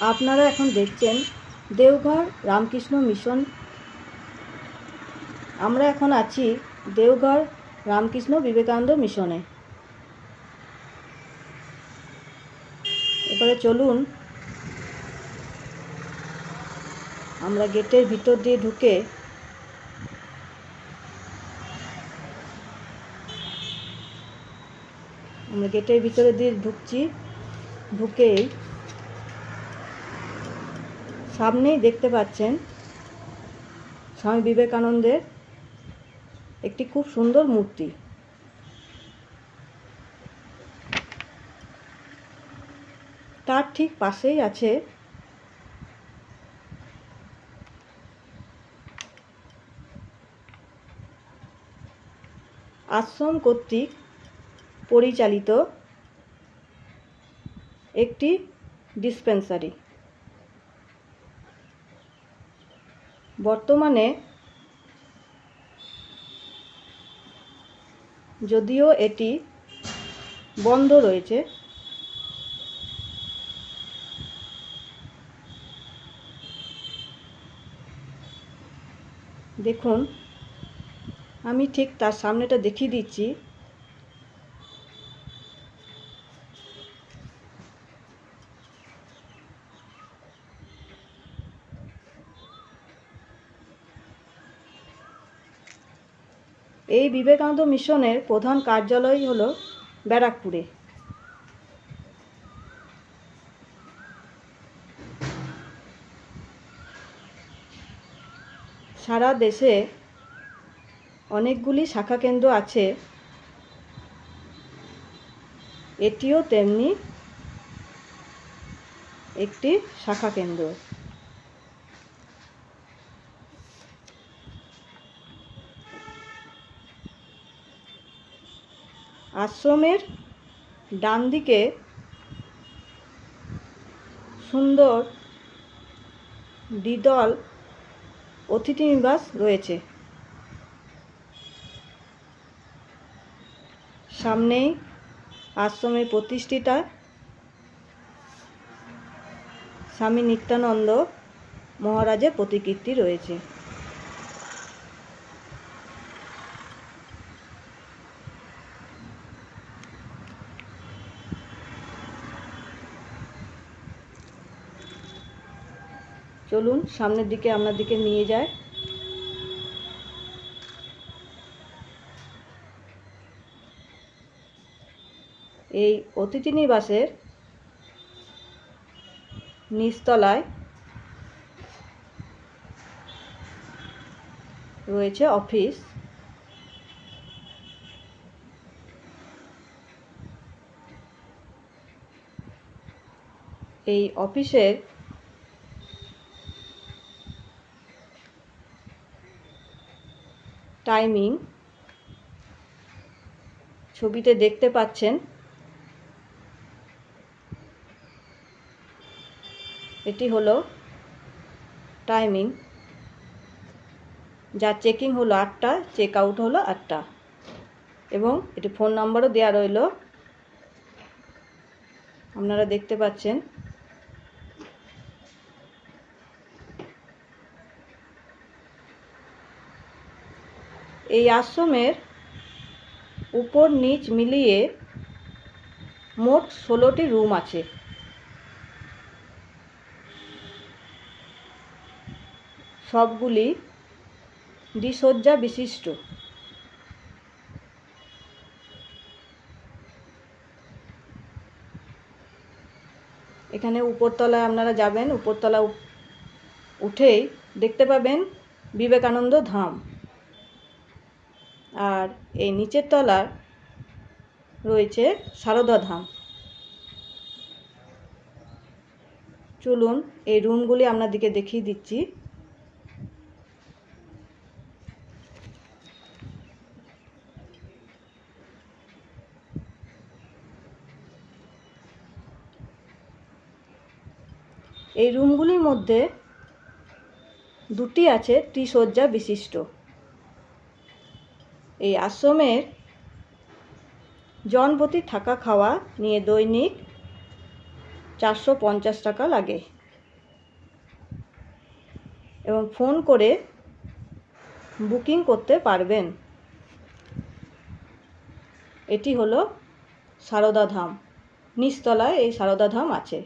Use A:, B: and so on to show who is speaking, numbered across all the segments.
A: আপনারা এখন দেখছেন দেওঘর রামকৃষ্ণ মিশন। আমরা এখন আছি দেওঘর রামকৃষ্ণ বিবেকানন্দ মিশনে। এবারে চলুন। আমরা গেটের ভিতর দিয়ে ঢুকে আমরা গেটের ভিতরে দিয়ে ঢুকছি। ঢুকেই সামনেই দেখতে পাচ্ছেন স্বামী বিবেকানন্দের একটি খুব সুন্দর মূর্তি। তার ঠিক পাশেই আছে আশ্রম কর্তৃক পরিচালিত একটি ডিসপেন্সারি। বর্তমানে যদিও এটি বন্ধ রয়েছে দেখুন আমি ঠিক তার সামনেটা দেখিয়ে দিচ্ছি। এই বিবেকানন্দ মিশনের প্রধান কার্যালয় হল ব্যারাকপুরে। সারা দেশে অনেকগুলি শাখা কেন্দ্র আছে। এটিও তেমনি একটি শাখা কেন্দ্র। আশ্রমের ডান দিকে সুন্দর দ্বিদল অতিথি নিবাস রয়েছে। সামনেই আশ্রমের প্রতিষ্ঠিতা স্বামী নিত্যানন্দ মহারাজের প্রতিকৃতি রয়েছে। চলুন, সামনের দিকে আপনার দিকে নিয়ে যায় এই অতিথি নিবাসের নিচতলায় রয়েছে অফিস। এই অফিসের টাইমিং ছবিতে দেখতে পাচ্ছেন, এটি হলো টাইমিং যার চেকিং হলো আটটা চেক আউট হলো আটটা, এবং এটি ফোন নাম্বারও দেওয়া রইল। আপনারা দেখতে পাচ্ছেন এই আশ্রমের উপর নিচ মিলিয়ে মোট ষোলোটি রুম আছে। সবগুলি দ্বিসজ্জা বিশিষ্ট। এখানে উপরতলায় আপনারা যাবেন, উপরতলা উঠেই দেখতে পাবেন বিবেকানন্দ ধাম। আর এই নিচের তলার রয়েছে সারদা ধাম। চলুন এই রুমগুলি আপনাদেরকে দেখিয়ে দিচ্ছি। এই রুমগুলির মধ্যে দুটি আছে ত্রিশয্যা বিশিষ্ট। এই আশ্রমের জনপ্রতি থাকা খাওয়া নিয়ে দৈনিক চারশো পঞ্চাশ টাকা লাগে। এবং ফোন করে বুকিং করতে পারবেন। এটি হলো সারদা ধাম। নিচতলায় এই সারদা ধাম আছে।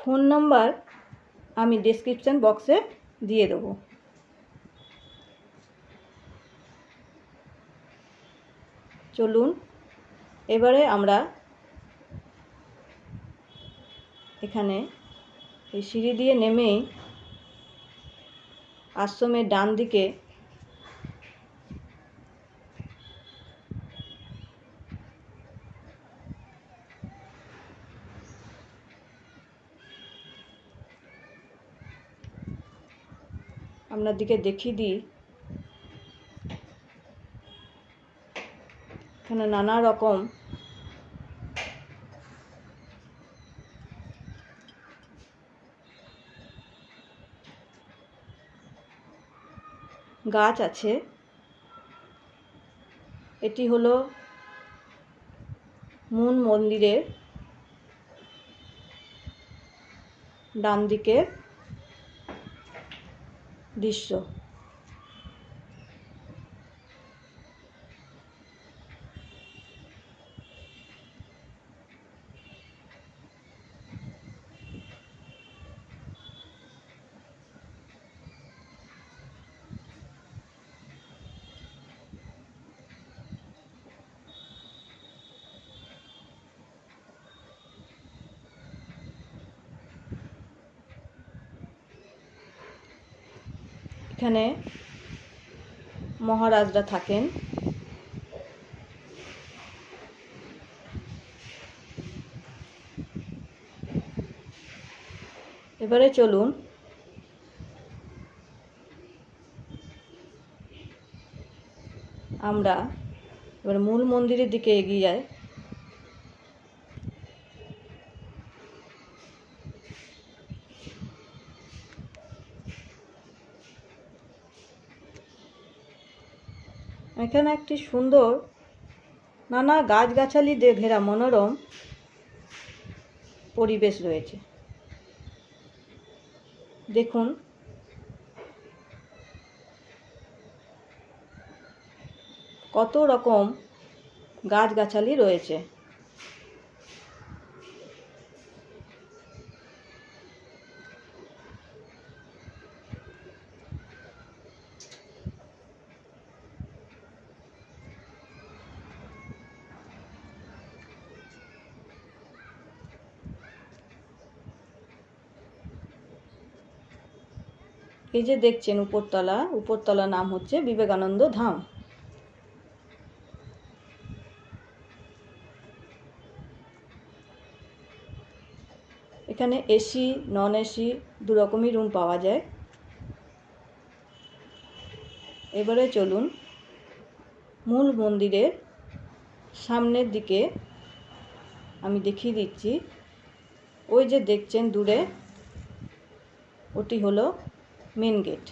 A: ফোন নাম্বার আমি ডেসক্রিপশন বক্সে দিয়ে দেবো। চলুন, এবারে আমরা এখানে এই সিঁড়ি দিয়ে নেমেই আশ্রমের ডান দিকে আপনার দিকে দেখিয়ে দিই। এখানে নানা রকম গাছ আছে। এটি হলো মূল মন্দিরের ডান দিকের দৃশ্য। এখানে মহারাজরা থাকেন। এবারে চলুন। আমরা এবার মূল মন্দিরের দিকে এগিয়ে যাই। এখানে একটি সুন্দর নানা গাছগাছালি দিয়ে ঘেরা মনোরম পরিবেশ রয়েছে। দেখুন। কত রকম গাছগাছালি রয়েছে। এই যে দেখছেন উপরতলা উপরতলা নাম হচ্ছে বিবেকানন্দ ধাম। এখানে এসি নন এসি দু রকমই রুম পাওয়া যায়। এবারে চলুন মূল মন্দিরের সামনের দিকে আমি দেখিয়ে দিচ্ছি। ওই যে দেখছেন দূরে, ওটি হলো মেন গেট।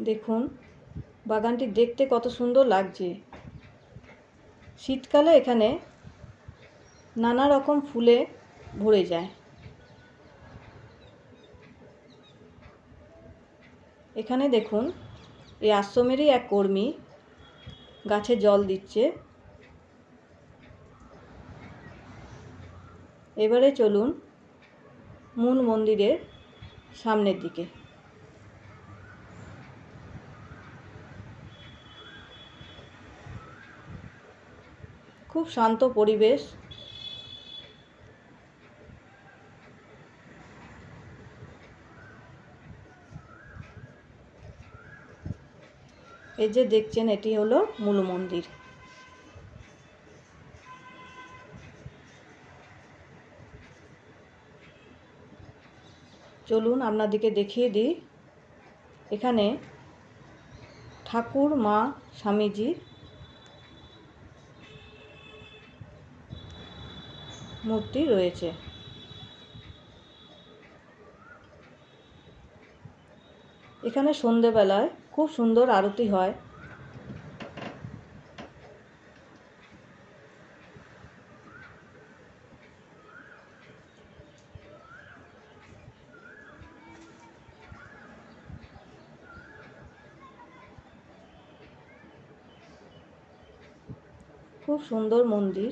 A: দেখুন, বাগানটি দেখতে কত সুন্দর লাগছে। শীতকালে এখানে নানা রকম ফুলে ভরে যায়। এখানে দেখুন, এই আশ্রমেরই এক কর্মী গাছে জল দিচ্ছে। এবারে চলুন মূল মন্দিরের সামনের দিকে। খুব শান্ত পরিবেশ। এই যে দেখছেন, এটি হলো মূল মন্দির। চলুন আপনাদেরকে দেখিয়ে দিই। এখানে ঠাকুর, মা, স্বামীজি মূর্তি রয়েছে। এখানে সন্ধেবেলায় খুব সুন্দর আরতি হয়। খুব সুন্দর মন্দির।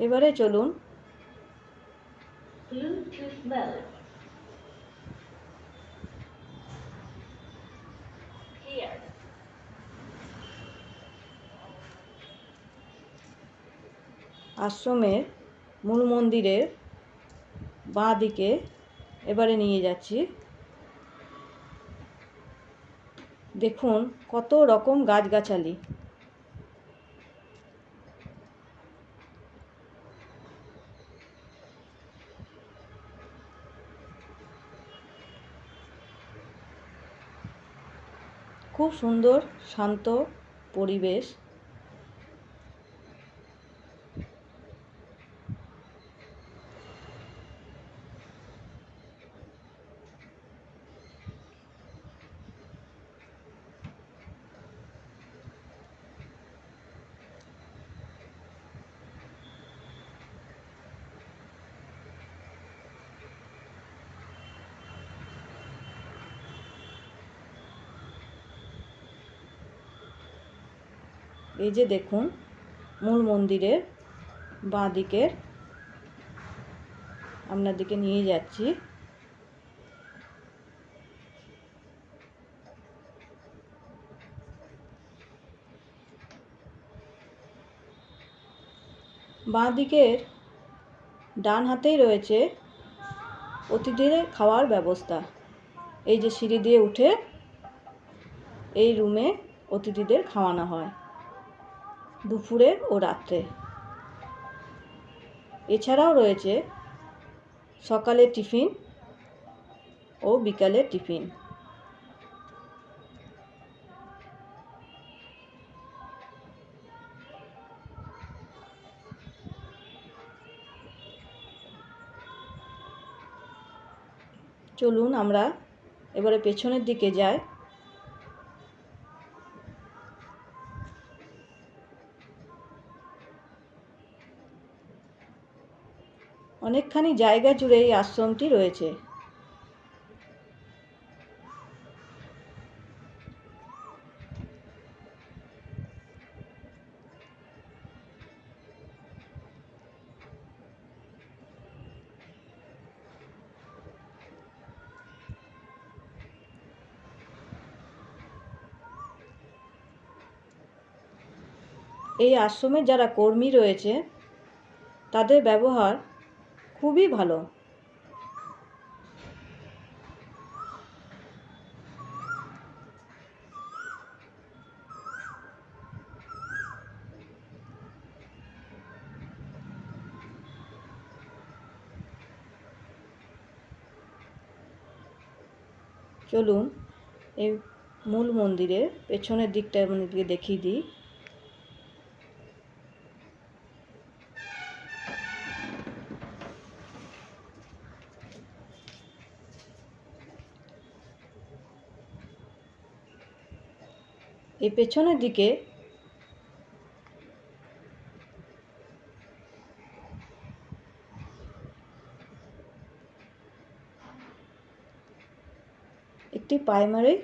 A: এবারে চলুন. আশ্রমের মূল মন্দিরের বাঁ দিকে এবারে নিয়ে যাচ্ছি দেখুন কত রকম গাছগাছালি খুব সুন্দর শান্ত পরিবেশ। এই যে দেখুন, মূল মন্দিরের বাঁ দিকের আপনাদেরকে নিয়ে যাচ্ছি। বাঁ দিকের ডান হাতেই রয়েছে অতিথিদের খাওয়ার ব্যবস্থা। এই যে সিঁড়ি দিয়ে উঠে এই রুমে অতিথিদের খাওয়ানো হয়। দুপুরে ও রাত্রে। এছাড়াও রয়েছে সকালে টিফিন ও বিকালে টিফিন। চলুন আমরা এবারে পেছনের দিকে যাই। অনেকখানি জায়গা জুড়ে এই আশ্রমটি রয়েছে। এই আশ্রমে যারা কর্মী রয়েছে তাদের ব্যবহার খুবই ভালো। চলুন এই মূল মন্দিরের পেছনের দিকটা আপনাদেরকে দেখিয়ে দিই। এই পেছনের দিকে একটি প্রাইমারি